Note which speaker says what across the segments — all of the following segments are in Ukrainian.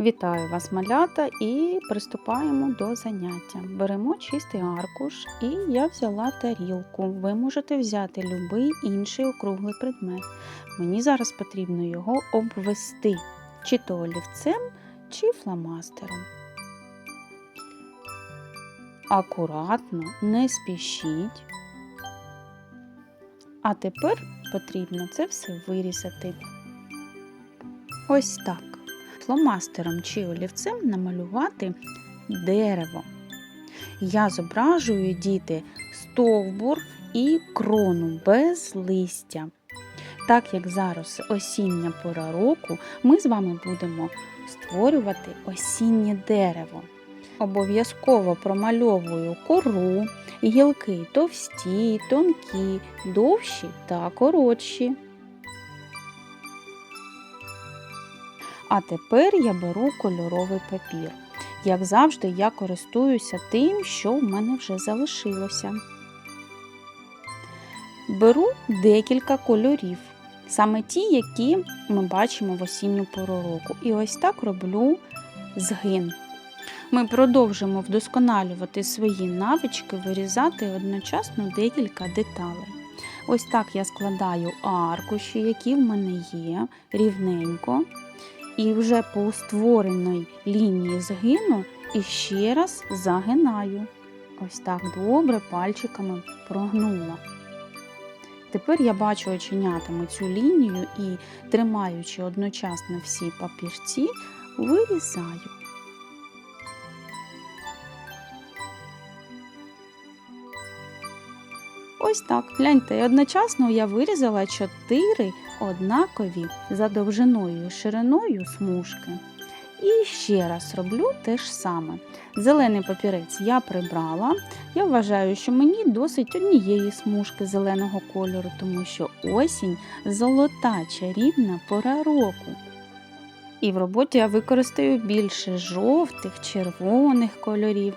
Speaker 1: Вітаю вас, малята, і приступаємо до заняття. Беремо чистий аркуш, і я взяла тарілку. Ви можете взяти будь-який інший округлий предмет. Мені зараз потрібно його обвести чи то олівцем, чи фломастером. Акуратно, не спішіть. А тепер потрібно це все вирізати. Ось так фломастером чи олівцем намалювати дерево. Я зображую діти стовбур і крону без листя. Так як зараз осіння пора року, ми з вами будемо створювати осіннє дерево. Обов'язково промальовую кору, гілки товсті, тонкі, довші та коротші. А тепер я беру кольоровий папір. Як завжди, я користуюся тим, що в мене вже залишилося. Беру декілька кольорів, саме ті, які ми бачимо в осінню пору року. І ось так роблю згин. Ми продовжимо вдосконалювати свої навички, вирізати одночасно декілька деталей. Ось так я складаю аркуші, які в мене є, рівненько. І вже по створеної лінії згину і ще раз загинаю. Ось так добре пальчиками прогнула. Тепер я бачу оченятами цю лінію і, тримаючи одночасно всі папірці, вирізаю. Ось так. Гляньте, і одночасно я вирізала чотири однакові за довжиною і шириною смужки. І ще раз роблю те ж саме. Зелений папірець я прибрала. Я вважаю, що мені досить однієї смужки зеленого кольору, тому що осінь золота чарівна пора року. І в роботі я використаю більше жовтих, червоних кольорів.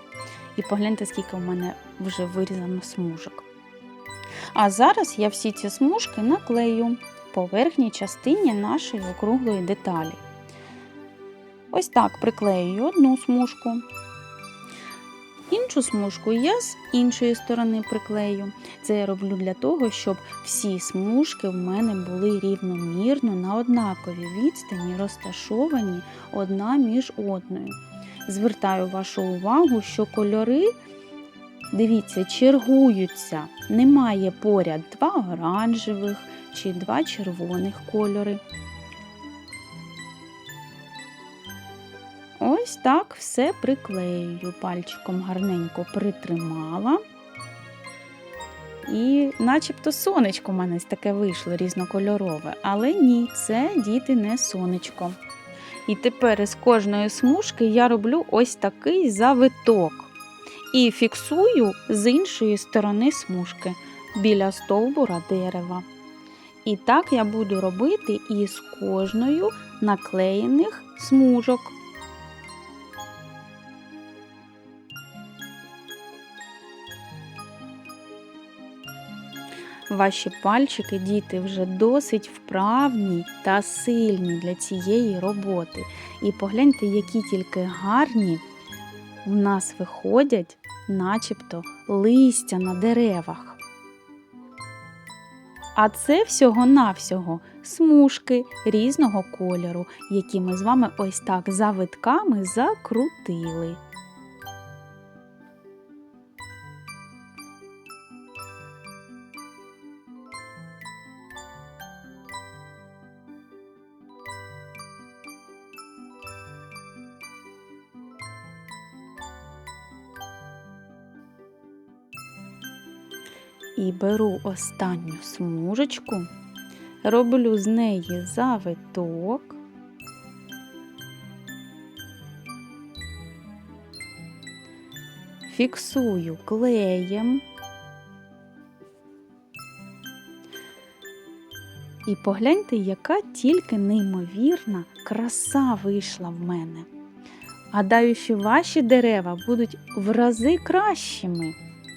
Speaker 1: І погляньте, скільки в мене вже вирізано смужок. А зараз я всі ці смужки наклею по верхній частині нашої округлої деталі. Ось так приклею одну смужку. Іншу смужку я з іншої сторони приклею. Це я роблю для того, щоб всі смужки в мене були рівномірно на однаковій відстані, розташовані одна між одною. Звертаю вашу увагу, що кольори, дивіться, чергуються. Немає поряд два оранжевих чи два червоних кольори. Ось так все приклеюю, пальчиком гарненько притримала. І начебто сонечко в мене таке вийшло різнокольорове, але ні, це діти не сонечко. І тепер із кожної смужки я роблю ось такий завиток і фіксую з іншої сторони смужки біля стовбура дерева. І так я буду робити із кожною наклеєних смужок. Ваші пальчики, діти, вже досить вправні та сильні для цієї роботи. І погляньте, які тільки гарні у нас виходять, начебто листя на деревах. А це всього-навсього смужки різного кольору, які ми з вами ось так завитками закрутили. І беру останню смужечку, роблю з неї завиток. Фіксую клеєм. І погляньте, яка тільки неймовірна краса вийшла в мене. Гадаю, що ваші дерева будуть в рази кращими.